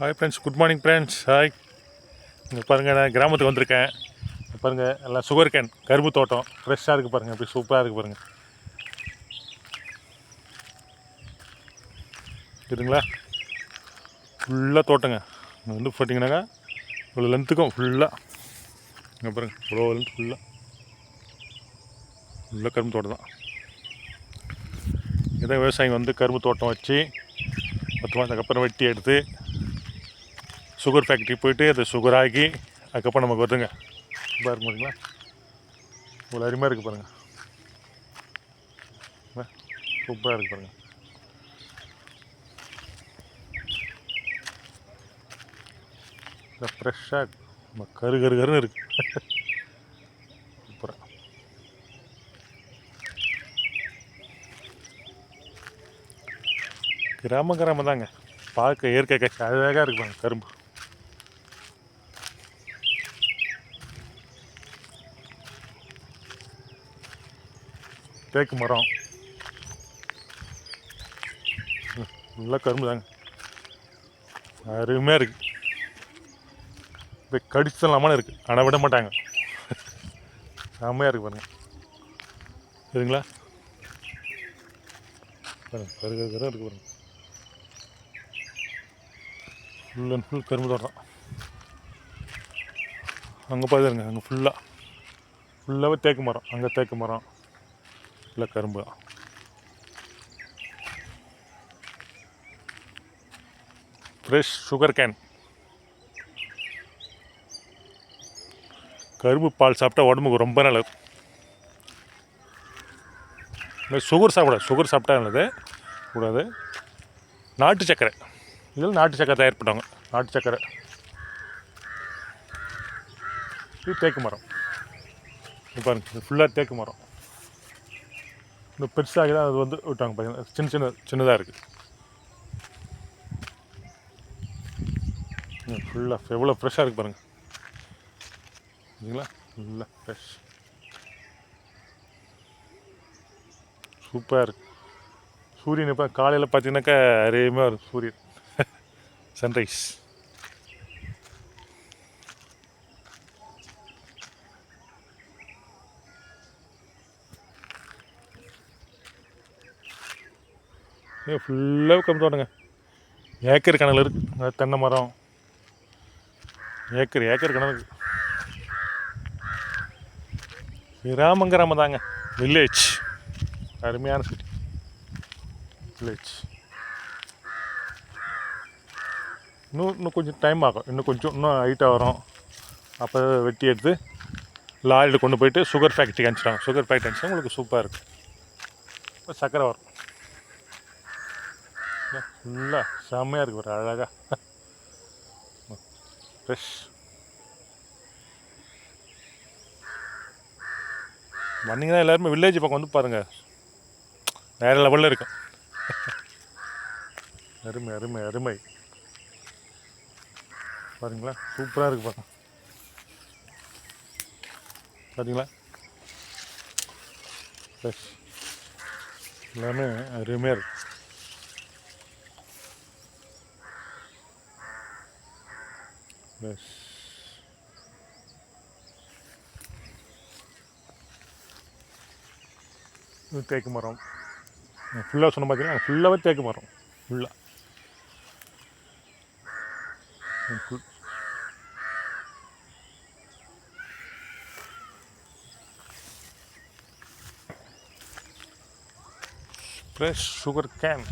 Hi friends good morning friends hi இங்கே பாருங்கள் நான் கிராமத்துக்கு வந்திருக்கேன். பாருங்கள் எல்லாம் சுகர் கேன் கரும்பு தோட்டம். ஃப்ரெஷ்ஷாக இருக்குது பாருங்கள் அப்படி சூப்பராக இருக்குது பாருங்கள் இதுங்களா ஃபுல்லாக தோட்டங்க. இங்கே வந்து போட்டிங்கனாக்கா இவ்வளோ லென்த்துக்கும் ஃபுல்லாக இங்கே பாருங்கள் இவ்வளோ லென்த் ஃபுல்லாக ஃபுல்லாக கரும்பு தோட்டம் தான். இதான் விவசாயிங்க வந்து கரும்பு தோட்டம் வச்சு மொத்தமாக அதுக்கப்புறம் வெட்டி எடுத்து சுகர் ஃபேக்ட்ரி போயிட்டு அதை சுகர் ஆக்கி அதுக்கப்புறம் நமக்கு வருதுங்க. பாருங்க இருக்கு இவ்வளோ அருமையாக இருக்குது பாருங்கள் சூப்பராக இருக்குது பாருங்கள் ஃப்ரெஷ்ஷாக நம்ம கரு கரு கருன்னு இருக்கு. சூப்பராக கிராம கிராமம் தாங்க. பார்க்க இயற்கை கட்சி அழகாக இருக்கு கரும்பு. தேக்கு மரம். நல்லா கரும்பு தாங்க அருமையாக இருக்குது இப்போ கடிச்சலாமான்னு இருக்கு. ஆனால் விட மாட்டாங்க. செம்மையாக இருக்குது பாருங்க. சரிங்களா? பாருங்க கரு கரு இருக்குது பாருங்க. ஃபுல் அண்ட் ஃபுல் கரும்பு தோட்டம். அங்கே பார்த்துருங்க அங்கே ஃபுல்லாக ஃபுல்லாகவே தேக்கு மரம். அங்கே தேக்கு மரம். இல்லை கரும்பு. தான் ஃப்ரெஷ் சுகர் கேன் கரும்பு பால் சாப்பிட்டா உடம்புக்கு ரொம்ப நல்லது. சுகர் சாப்பிடாது சுகர் சாப்பிட்டா நல்லது. கூடாது. நாட்டு சர்க்கரை. இதில் நாட்டு சக்கரை தயார் பண்ணுவாங்க. நாட்டு சக்கரை இது தேக்கு மரம். இப்போ ஃபுல்லாக தேக்கு மரம். இன்னும் பெருசாகி தான் அது வந்து விட்டாங்க பார்த்தீங்கன்னா சின்ன சின்ன சின்னதாக இருக்குது ஃபுல்லாக எவ்வளோ ஃப்ரெஷ்ஷாக இருக்குது பாருங்கள் சரிங்களா ஃபுல்லாக ஃப்ரெஷ் சூப்பராக இருக்குது சூரியன் இப்போ காலையில் பார்த்தீங்கன்னாக்கா அருமையாக இருக்கும் சூரியன். சன்ரைஸ் ஃபுல்லாக கம்மி தோட்டங்க ஏக்கர் கணக்கில் இருக்குது தென்னை மரம். ஏக்கர் ஏக்கர் கணக்கு. கிராமம் கிராமம் தாங்க. வில்லேஜ் அருமையான சிட்டி வில்லேஜ் இன்னும் இன்னும் கொஞ்சம் டைம் ஆகும். இன்னும் கொஞ்சம் இன்னும் ஹைட்டாக வரும். அப்போ வெட்டி எடுத்து லாரியில் கொண்டு போயிட்டு சுகர் ஃபேக்ட்ரிக்கு அனுப்பிச்சிட்டாங்க சுகர் ஃபேக்ட்ரி அனுப்பிச்சா உங்களுக்கு சூப்பராக இருக்கும். சக்கரை சர்க்கரை வரும். ஃபுல்லாக செம்மையாக இருக்குது ஒரு அழகாக ஃப்ரெஷ் வந்தீங்கன்னா எல்லாருமே வில்லேஜ் பக்கம் வந்து பாருங்கள் வேறு லெவலில் இருக்கும். அருமை அருமை அருமை. பாருங்களா சூப்பராக இருக்கு பாருங்க. பார்த்தீங்களா ஃப்ரெஷ் எல்லாமே அருமையாக இருக்குது ஃப்ரெஷ் தேக்கு மரம். ஃபுல்லாக சொன்ன பார்த்தீங்கன்னா ஃபுல்லாகவே தேக்கு மரம். ஃபுல்லாக ஃபுல் ஃப்ரெஷ் சுகர் கேன்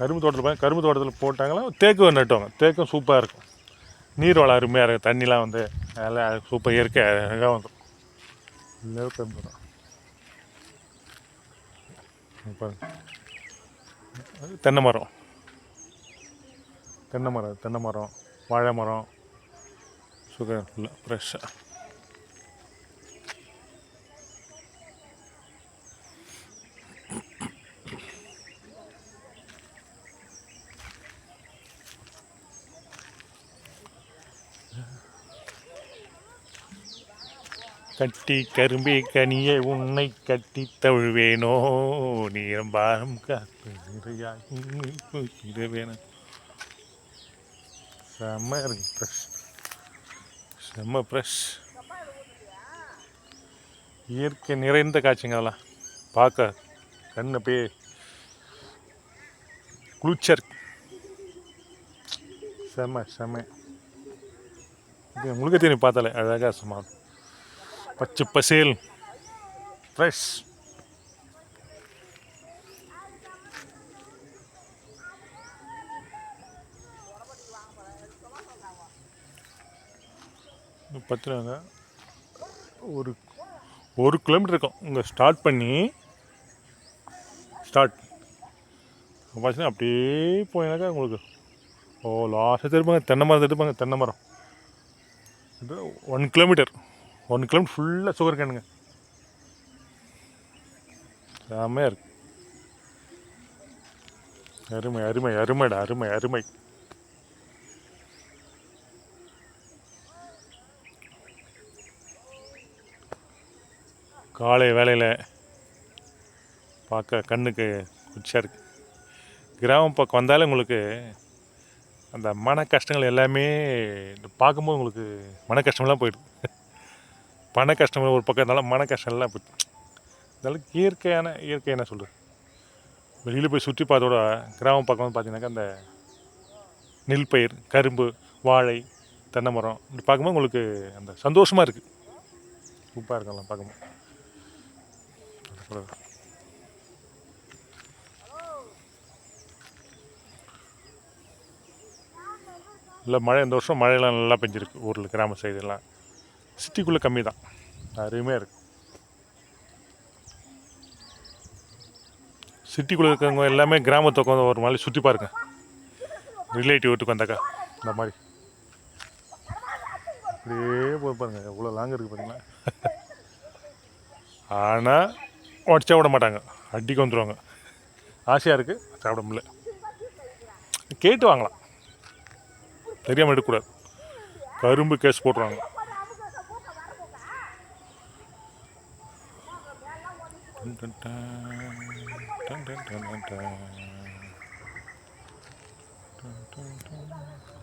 கரும்பு தோட்டத்தில் போய் கரும்பு தோட்டத்தில் போட்டாங்களா தேக்கு நட்டுவாங்க. தேக்கும் சூப்பராக இருக்கும். நீர் வளம் அருமையாக இருக்கும். தண்ணிலாம் வந்து அதெல்லாம் சூப்பர் இயற்கை அழகாக வந்துடும் இல்லை கரும்பு தான். தென்னை மரம். தென்னை மரம் தென்னை மரம் வாழை மரம். சுகர் ஃபுல்லாக ஃப்ரெஷ்ஷாக கட்டி கரும்பே கனியே உன்னை கட்டி தழுவேனோ? நீரம் பாரம் வேணும் செம்ம இருக்கு ஃப்ரெஷ் செம்ம ஃப்ரெஷ் இயற்கை நிறைந்த காட்சிங்க அதெல்லாம் பார்க்க. கண்ணை போய் குளிச்சர் செம செம்ம செம்ம இது தெரியும் பார்த்தாலே அழகாக சும்மா பச்சை பசேல். ஃப்ரெஷ் பார்த்துருவாங்க ஒரு ஒரு கிலோமீட்டர் இருக்கும். இங்கே ஸ்டார்ட் பண்ணி ஸ்டார்ட் பார்த்தீங்கன்னா அப்படியே போயினாக்கா உங்களுக்கு ஓ லாஸ்ட்டாக திருப்பாங்க தென்னை மரம் எடுப்பாங்க தென்னை மரம். ஒன் கிலோமீட்டர் ஒன் கிலோமீட்டர் ஃபுல்லாக சுகர் கேனுங்க. செம்மையாக இருக்கு. அருமை அருமை அருமைடா அருமை அருமை. காலை வேலையில் பார்க்க கண்ணுக்கு குச்சியாக இருக்கு. கிராமம் பக்கம் வந்தாலே உங்களுக்கு அந்த மன கஷ்டங்கள் எல்லாமே இந்த பார்க்கும்போது உங்களுக்கு மன கஷ்டமெல்லாம் போயிடுது பண கஷ்டம் ஒரு பக்கம் இருந்தாலும் மன கஷ்டம்லாம் எல்லாம் இயற்கையான இயற்கை என்ன சொல்கிறது வெளியில் போய் சுற்றி பார்த்தோட கிராமம் பக்கம் வந்து பார்த்தீங்கன்னாக்கா அந்த நெல் பயிர் கரும்பு வாழை தென்னை மரம் இப்படி பார்க்கும்போது உங்களுக்கு அந்த சந்தோஷமாக இருக்குது சூப்பாக இருக்கலாம் பார்க்கும்போது. இல்லை மழை இந்த வருஷம் மழையெல்லாம் நல்லா பெஞ்சிருக்கு. ஊரில் கிராம சைடெல்லாம். சிட்டிக்குள்ளே கம்மி தான் அருமையாக இருக்குது சிட்டிக்குள்ளே இருக்கிறவங்க எல்லாமே கிராமத்தை உட்காந்து ஒரு மாதிரி சுற்றி பாருங்க. ரிலேட்டிவ் வீட்டுக்கு வந்தாக்கா இந்த மாதிரி. அப்படியே போய் பாருங்க எவ்வளோ லாங் இருக்குது பார்த்தீங்களா ஆனால் உடச்சா விட மாட்டாங்க. அடிக்க வந்துடுவாங்க ஆசையாக இருக்குது சாப்பிட முடியல. கேட்டு வாங்கலாம். தெரியாமல் எடுக்கக்கூடாது. கரும்பு கேஸ் போட்டுருவாங்க. dun dun dun. Dun dun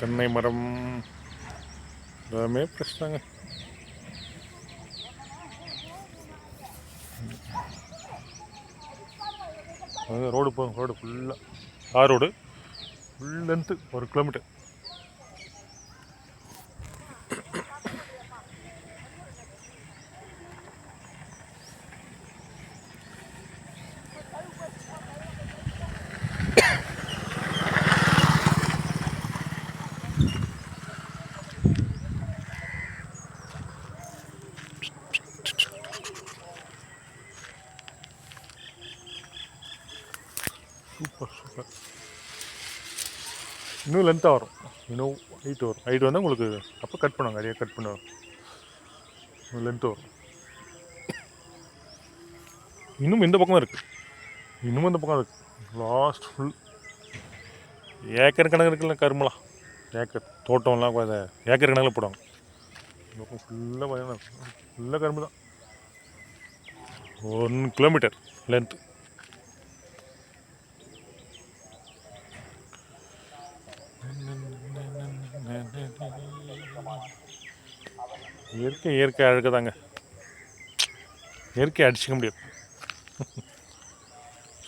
தென்னை மரம். எல்லாமே பிரச்சனைங்க. ரோடு போகும் ரோடு ஃபுல்லாக தார் ரோடு. ஃபுல் லென்த்து ஒரு கிலோமீட்டர் சூப்பர் சூப்பர் இன்னும் லென்த்தாக வரும். இன்னும் ஹைட் வரும். ஹைட் வந்து உங்களுக்கு அப்போ கட் பண்ணுவாங்க. நிறையா கட் பண்ணுவாங்க. இன்னும் லென்த் வரும். இன்னும் இந்த பக்கம் இருக்குது இன்னும் இந்த பக்கம் இருக்குது லாஸ்ட் ஃபுல் ஏக்கர் கணக்கு இருக்குல்ல கரும்புலாம் ஏக்கர் தோட்டம்லாம் ஏக்கர் கணக்கில் போடுவாங்க. இந்த பக்கம் ஃபுல்லாக பார்த்தீங்கன்னா ஃபுல்லாக கரும்பு தான் ஒன் கிலோமீட்டர் லென்த்து இயற்கை இயற்கை அழகு தாங்க இயற்கை அடிச்சுக்க முடியாது.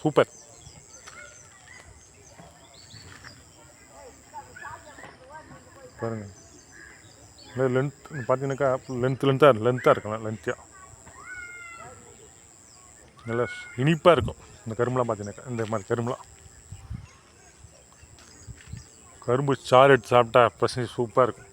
சூப்பர். பாருங்க. இல்லை லென்த் பார்த்தீங்கன்னாக்கா லென்த் லென்த்தாக லென்த்தாக இருக்கலாம் லென்த்தியாக நல்லா இனிப்பாக இருக்கும். இந்த கரும்புலாம் பார்த்தீங்கன்னாக்கா இந்த மாதிரி கரும்புலாம். கரும்பு சாறு எடுத்து சாப்பிட்டா பசங்க சூப்பராக இருக்கும்.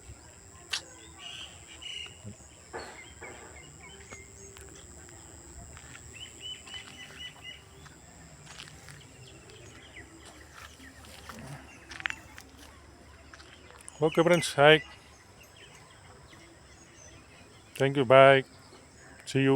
Okay friends hi thank you bye see you.